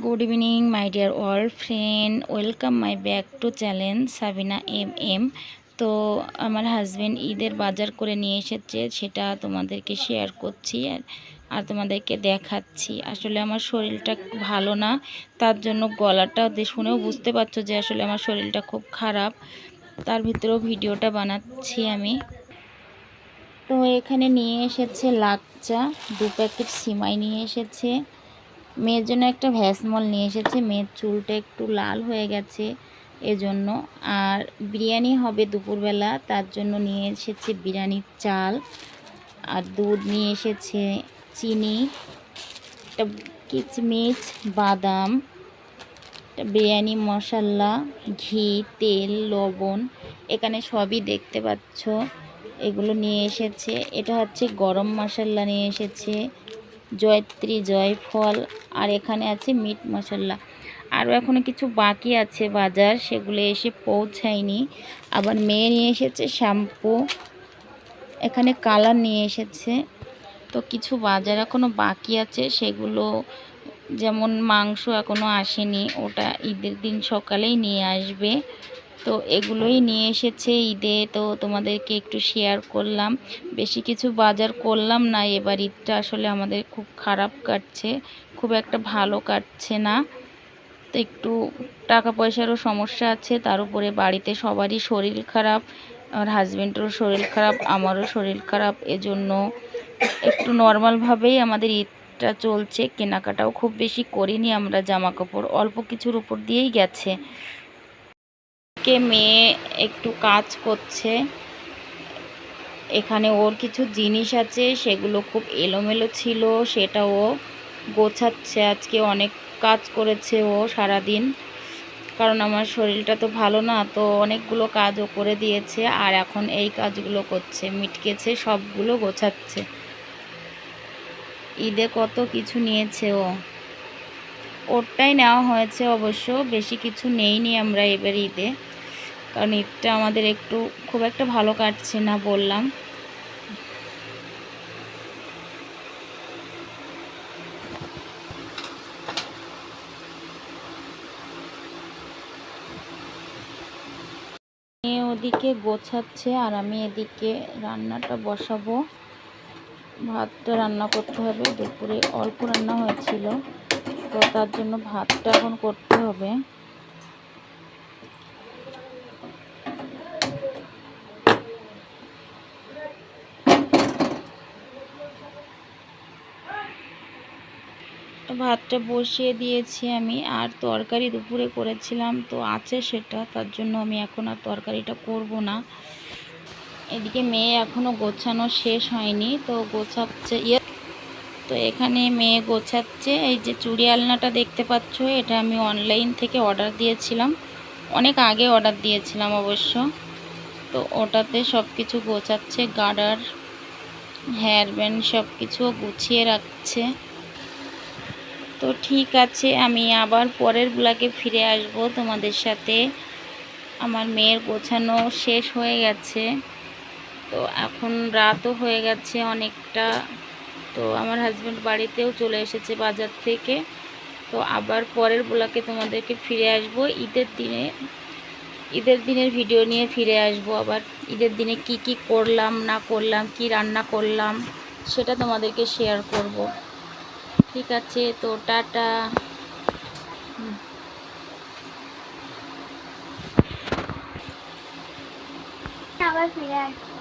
Good evening my dear all friend welcome my back to channel Sabina M M তো আমার husband ঈদের বাজার করে নিয়ে এসেছে, সেটা তোমাদেরকে শেয়ার করছি আর- আর তোমাদেরকে দেখাচ্ছি। আসলে আমার শরীরটা ভালো না, তার জন্য গলাটা শুনেও বুঝতে পারছ যে আসলে আমার শরীরটা খুব খারাপ। তার ভিতরেও ভিডিওটা বানাচ্ছি আমি। তো এখানে নিয়ে এসেছে লাকচা দু প্যাকেট সিমাই নিয়ে এসেছে। মেয়ের জন্য একটা ভ্যাসমল নিয়ে এসেছে। মেয়ের চুলটা একটু লাল হয়ে গেছে এজন্য। আর বিরিয়ানি হবে দুপুরবেলা, তার জন্য নিয়ে এসেছে বিরিয়ানির চাল। আর দুধ নিয়ে এসেছে চিনি, একটা কিচমিচ, বাদাম বিরিয়ানি মশলা, ঘি, তেল, লবণ, এখানে সবই দেখতে পাচ্ছ। এগুলো নিয়ে এসেছে। এটা হচ্ছে গরম মশলা নিয়ে এসেছে। জয়ত্রী, জয়ফল, আর এখানে আছে মিট মশলা আরও এখনও কিছু বাকি আছে বাজার, সেগুলো এসে পৌঁছায়নি। আবার মেয়ে নিয়ে এসেছে শ্যাম্পু। এখানে কালার নিয়ে এসেছে। তো কিছু বাজার এখনও বাকি আছে, সেগুলো যেমন মাংস এখনও আসেনি, ওটা ঈদের দিন সকালেই নিয়ে আসবে। তো এগুলোই নিয়ে এসেছে ঈদে। তো তোমাদেরকে একটু শেয়ার করলাম। বেশি কিছু বাজার করলাম না, এবার ঈদটা আসলে আমাদের খুব খারাপ কাটছে। খুব একটা ভালো কাটছে না। তো একটু টাকা পয়সারও সমস্যা আছে, তার উপরে বাড়িতে সবারই শরীর খারাপ আমার হাজব্যান্ডেরও শরীর খারাপ, আমারও শরীর খারাপ, এজন্য একটু নর্মালভাবেই আমাদের ঈদটা চলছে। কেনাকাটাও খুব বেশি করিনি আমরা জামা কাপড় অল্প কিছুর উপর দিয়েই গেছে। কে মেয়ে একটু কাজ করছে। এখানে ওর কিছু জিনিস আছে, সেগুলো খুব এলোমেলো ছিল, সেটা ও গোছাচ্ছে। আজকে অনেক কাজ করেছে ও সারাদিন। কারণ আমার শরীরটা তো ভালো না, তো অনেকগুলো কাজও করে দিয়েছে, আর এখন এই কাজগুলো করছে। মিটকেছে, সবগুলো গোছাচ্ছে। ঈদে কত কিছু নিয়েছে ও। ওরটাই নেওয়া হয়েছে অবশ্য, বেশি কিছু নেইনি আমরা এবার ঈদে। কারণ ঈদটা আমাদের একটু খুব একটা ভালো কাটছে না বললাম। ওদিকে গোছাচ্ছে আর আমি এদিকে রান্নাটা বসাবো। ভাতটা রান্না করতে হবে, দুপুরে অল্প রান্না হয়েছিল। তো তার জন্য ভাতটা এখন করতে হবে। ভাতটা বসিয়ে দিয়েছি আমি, আর তরকারি দুপুরে করেছিলাম, তো আছে সেটা, তার জন্য আমি এখন আর তরকারিটা করব না। এদিকে মেয়ে এখনও গোছানো শেষ হয়নি, তো গোছাচ্ছে ইয়ে তো এখানে মেয়ে গোছাচ্ছে, এই যে চুড়ি আলনাটা দেখতে পাচ্ছ, এটা আমি অনলাইন থেকে অর্ডার দিয়েছিলাম, অনেক আগে অর্ডার দিয়েছিলাম অবশ্য, তো ওটাতে সব কিছু গোছাচ্ছে গার্ডার হেয়ার ব্যান্ড সব কিছু গুছিয়ে রাখছে। তো ঠিক আছে, আমি আবার পরের ব্লগে ফিরে আসব তোমাদের সাথে। আমার মেয়ের গোছানো শেষ হয়ে গেছে। তো এখন রাতও হয়ে গেছে অনেকটা। তো আমার হাজব্যান্ড বাড়িতেও চলে এসেছে বাজার থেকে। তো আবার পরের ব্লগে তোমাদেরকে ফিরে আসব। ঈদের দিনে, ঈদের দিনের ভিডিও নিয়ে ফিরে আসব আবার। ঈদের দিনে কি কি করলাম, না করলাম, কি রান্না করলাম, সেটা তোমাদেরকে শেয়ার করব। ঠিক আছে তো টাটা। আবার ফিরে আসব